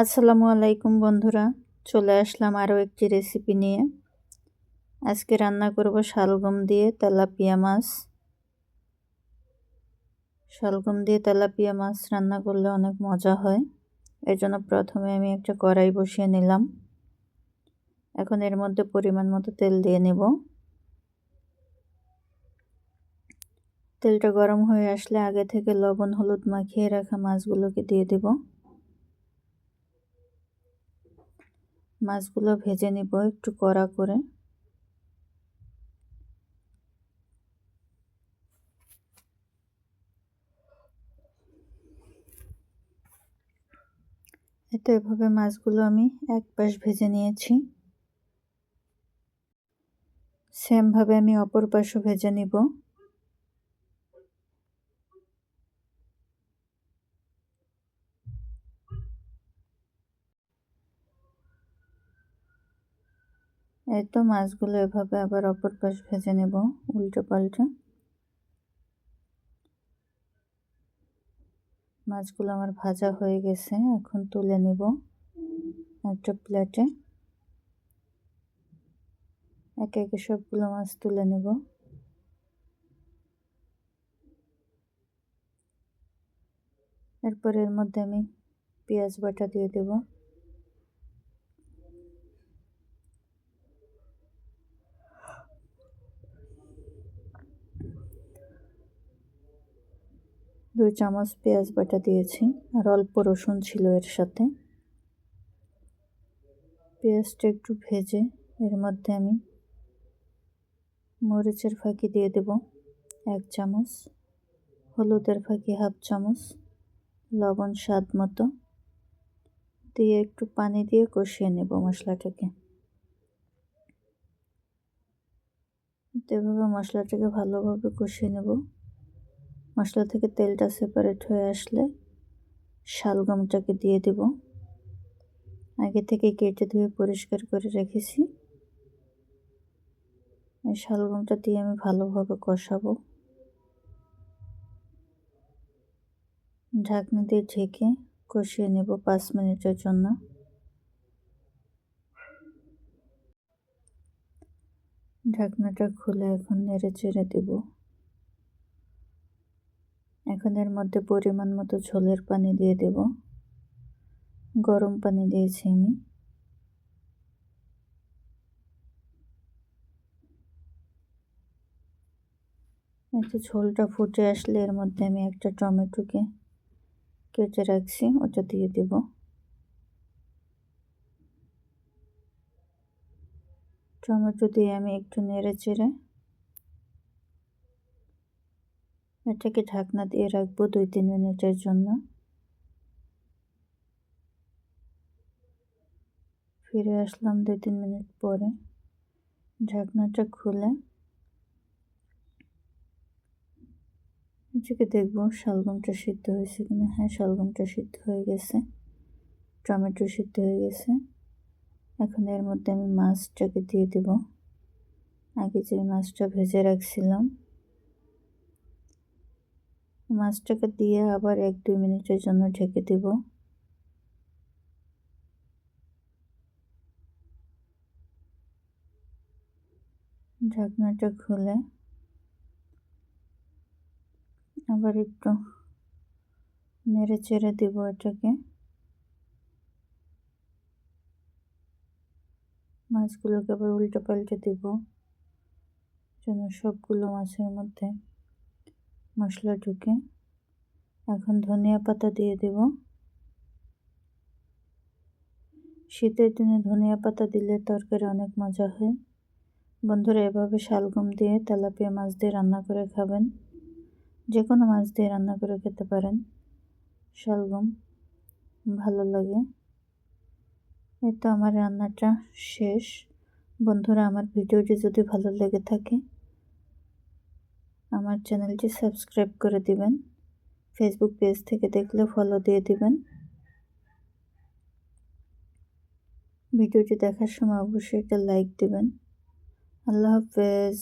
আসসালামু আলাইকুম বন্ধুরা, চলে আসলাম আরও একটি রেসিপি নিয়ে। আজকে রান্না করব শালগম দিয়ে তেলাপিয়া মাছ। শালগম দিয়ে তেলাপিয়া মাছ রান্না করলে অনেক মজা হয়, এর জন্য প্রথমে আমি একটা কড়াই বসিয়ে নিলাম। এখন এর মধ্যে পরিমাণ মতো তেল দিয়ে নেব। তেলটা গরম হয়ে আসলে আগে থেকে লবণ, হলুদ মাখিয়ে রাখা মাছগুলোকে দিয়ে দেবো। মাছগুলো ভেজে নিব একটু কড়া করে। এতে এভাবে মাছগুলো আমি এক পাশ ভেজে নিয়েছি। সেমভাবে আমি অপর পাশও ভেজে নিব। এই তো মাছগুলো এভাবে আবার অপর পাশ ভেজে নেব, উল্টো পাল্টে। মাছগুলো আমার ভাজা হয়ে গেছে, এখন তুলে নেব একটা প্লেটে। একে একে সবগুলো মাছ তুলে নেব। এরপর এর মধ্যে আমি পেঁয়াজ বাটা দিয়ে দেবো। দুই চামচ পেঁয়াজ বাটা দিয়েছি আর অল্প রসুন ছিল এর সাথে। পেঁয়াজটা একটু ভেজে এর মধ্যে আমি মরিচের ফাঁকি দিয়ে দেব, এক চামচ, হলুদের ফাঁকি হাফ চামচ, লবণ স্বাদ মতো। দিয়ে একটু পানি দিয়ে কষিয়ে নেব মশলাটাকে। এভাবে মশলাটাকে ভালোভাবে কষিয়ে নেব। মশলা থেকে তেলটা সেপারেট হয়ে আসলে শালগমটাকে দিয়ে দেব। আগে থেকে কেটে ধুয়ে পরিষ্কার করে রেখেছি। এই শালগমটা দিয়ে আমি ভালোভাবে কষাবো। ঢাকনি দিয়ে ঢেকে কষিয়ে নেব পাঁচ মিনিটের জন্য। ঢাকনাটা খুলে এখন নেড়ে চেড়ে দেবো। এর মধ্যে পরিমাণ মতো ঝোলের পানি দিয়ে দেব। গরম পানি দিয়েছি আমি। একটু ঝোলটা ফুটে আসলে এর মধ্যে আমি একটা টমেটোকে কেটে রাখছি, ওটা দিয়ে দেব। টমেটো দিয়ে আমি একটু নেড়ে চেড়ে এটাকে ঢাকনা দিয়ে রাখব দুই তিন মিনিটের জন্য। ফিরে আসলাম দুই তিন মিনিট পরে। ঢাকনাটা খুলে এটাকে দেখব শালগমটা সিদ্ধ হয়েছে কিনা। হ্যাঁ শালগমটা সিদ্ধ হয়ে গেছে। টমেটো সিদ্ধ হয়ে গেছে। এখন এর মধ্যে আমি মাছটাকে দিয়ে দেব। আগে যে মাছটা ভেজে রাখছিলাম মাছটাকে দিয়ে আবার এক, দুই মিনিটের জন্য ঢেকে দেব। ঢাকনাটা খুলে আবার একটু নেড়ে চেড়ে দেবো এটাকে। মাছগুলোকে আবার উল্টে পাল্টে দেব, যেন সবগুলো মাছের মধ্যে মশলা ঢুকে এখন ধনিয়া পাতা দিয়ে দেব। শীতের দিনে ধনিয়া পাতা দিলে তরকারি অনেক মজা হয়। বন্ধুরা, এভাবে শালগম দিয়ে তেলাপিয়া মাছ দিয়ে রান্না করে খাবেন। যে কোনো মাছ দিয়ে রান্না করে খেতে পারেন। শালগম ভালো লাগে। এই তো আমার রান্নাটা শেষ। বন্ধুরা, আমার ভিডিওটি যদি ভালো লেগে থাকে আমার চ্যানেলটি সাবস্ক্রাইব করে দিবেন। ফেসবুক পেজ থেকে দেখলে ফলো দিয়ে দিবেন। ভিডিওটি দেখার সময় অবশ্যই একটা লাইক দিবেন। আল্লাহ হাফেজ।